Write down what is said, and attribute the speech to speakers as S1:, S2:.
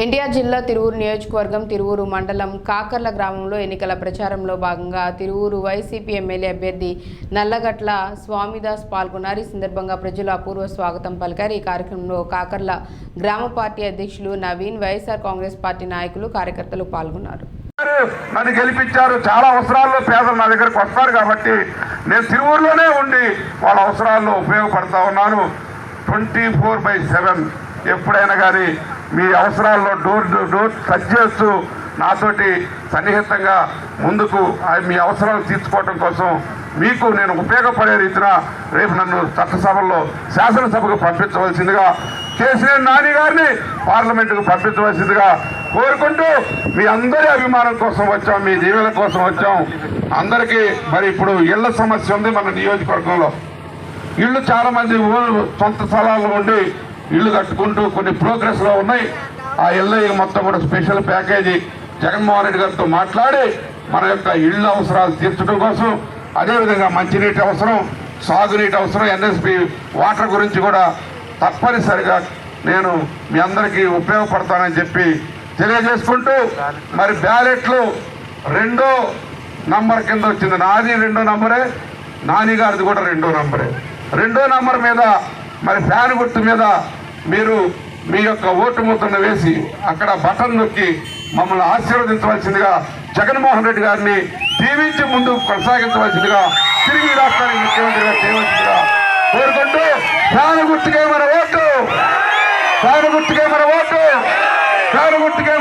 S1: ఎన్టీఆర్ జిల్లా తిరువూరు నియోజకవర్గం తిరువూరు మండలం కాకర్ల గ్రామంలో ఎన్నికల ప్రచారంలో భాగంగా తిరువూరు వైసీపీ ఎమ్మెల్యే అభ్యర్థి నల్లగట్ల స్వామిదాస్ పాల్గొన్నారు. ఈ సందర్భంగా ప్రజలు అపూర్వ స్వాగతం పలికారు. ఈ కార్యక్రమంలో కాకర్ల గ్రామ పార్టీ అధ్యక్షులు నవీన్ వైఎస్ఆర్ కాంగ్రెస్ పార్టీ నాయకులు కార్యకర్తలు పాల్గొన్నారు.
S2: నన్ను గెలిపించారు. చాలా అవసరాల్లో పేదలు నా దగ్గరకు వస్తారు కాబట్టి నేను తిరువూరులోనే ఉండి వాళ్ళ అవసరాల్లో ఉపయోగపడతా ఉన్నాను. ట్వంటీ ఫోర్ బై సెవెన్ ఎప్పుడైనా కానీ మీ అవసరాల్లో డోర్ టు డోర్ టచ్ చేస్తూ నాతోటి సన్నిహితంగా ముందుకు ఆ మీ అవసరాలు తీర్చుకోవడం కోసం మీకు నేను ఉపయోగపడే రీతిన రేపు నన్ను చట్టసభల్లో శాసనసభకు పంపించవలసిందిగా కేసీఆర్ నాని గారిని పార్లమెంటుకు పంపించవలసిందిగా కోరుకుంటూ మీ అందరి అభిమానం కోసం వచ్చాం మీ దీవెల కోసం వచ్చాం. అందరికీ మరి ఇప్పుడు ఇళ్ళ సమస్య ఉంది మన నియోజకవర్గంలో. ఇళ్ళు చాలామంది ఊరు సొంత స్థలాల్లో ఉండి ఇళ్ళు కట్టుకుంటూ కొన్ని ప్రోగ్రెస్లో ఉన్నాయి. ఆ ఇళ్ళ మొత్తం కూడా స్పెషల్ ప్యాకేజీ జగన్మోహన్ రెడ్డి గారితో మాట్లాడి మన యొక్క ఇళ్ళ అవసరాలు తీర్చడం కోసం అదేవిధంగా మంచినీటి అవసరం సాగునీటి అవసరం ఎన్ఎస్పి వాటర్ గురించి కూడా తప్పనిసరిగా నేను మీ అందరికీ ఉపయోగపడతానని చెప్పి తెలియజేసుకుంటూ మరి బ్యాలెట్లు రెండో నంబర్ కింద వచ్చింది. నాది రెండో నంబరే నాని గారిది కూడా రెండో నంబరే. రెండో నంబర్ మీద మరి ఫ్యాన్ గుర్తు మీద మీరు మీ యొక్క ఓటు ముద్రను వేసి అక్కడ బటన్ నొక్కి మమ్మల్ని ఆశీర్వదించవలసిందిగా జగన్మోహన్ రెడ్డి గారిని దీవించి ముందు కొనసాగించవలసిందిగా తిరిగి రాష్ట్రానికి ముఖ్యమంత్రిగా చేయవలసిందిగా కోరుకుంటూ ఫ్యాన్ గుర్తుకే మన ఓటు. ఫ్యాన్ గుర్తుకే మన ఓటు. ఫ్యాన్ గుర్తుకే